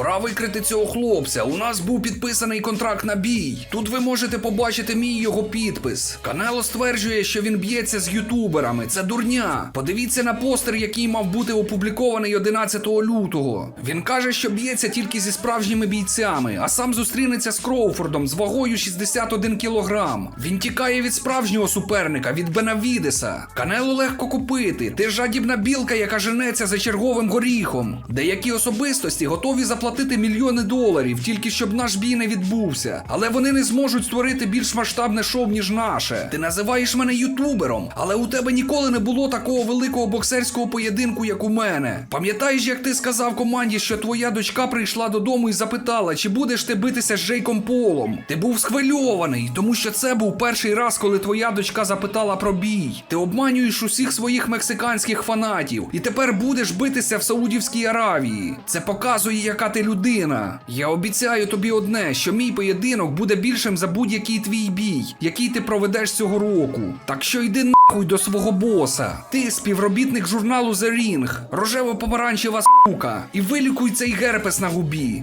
Пора викрити цього хлопця. У нас був підписаний контракт на бій. Тут ви можете побачити мій його підпис. Канело стверджує, що він б'ється з ютуберами. Це дурня. Подивіться на постер, який мав бути опублікований 11 лютого. Він каже, що б'ється тільки зі справжніми бійцями, а сам зустрінеться з Кроуфордом з вагою 61 кілограм. Він тікає від справжнього суперника, від Бенавідеса. Канело легко купити. Ти жадібна білка, яка женеться за черговим горіхом. Деякі особистості готові заплатити мільйони доларів, тільки щоб наш бій не відбувся. Але вони не зможуть створити більш масштабне шоу, ніж наше. Ти називаєш мене ютубером, але у тебе ніколи не було такого великого боксерського поєдинку, як у мене. Пам'ятаєш, як ти сказав команді, що твоя дочка прийшла додому і запитала, чи будеш ти битися з Джейком Полом? Ти був схвильований, тому що це був перший раз, коли твоя дочка запитала про бій. Ти обманюєш усіх своїх мексиканських фанатів, і тепер будеш битися в Саудівській Аравії. Це показує, яка ти людина. Я обіцяю тобі одне, що мій поєдинок буде більшим за будь-який твій бій, який ти проведеш цього року. Так що йди нахуй до свого боса. Ти співробітник журналу The Ring, рожево-помаранчева сука, і вилікуй цей герпес на губі.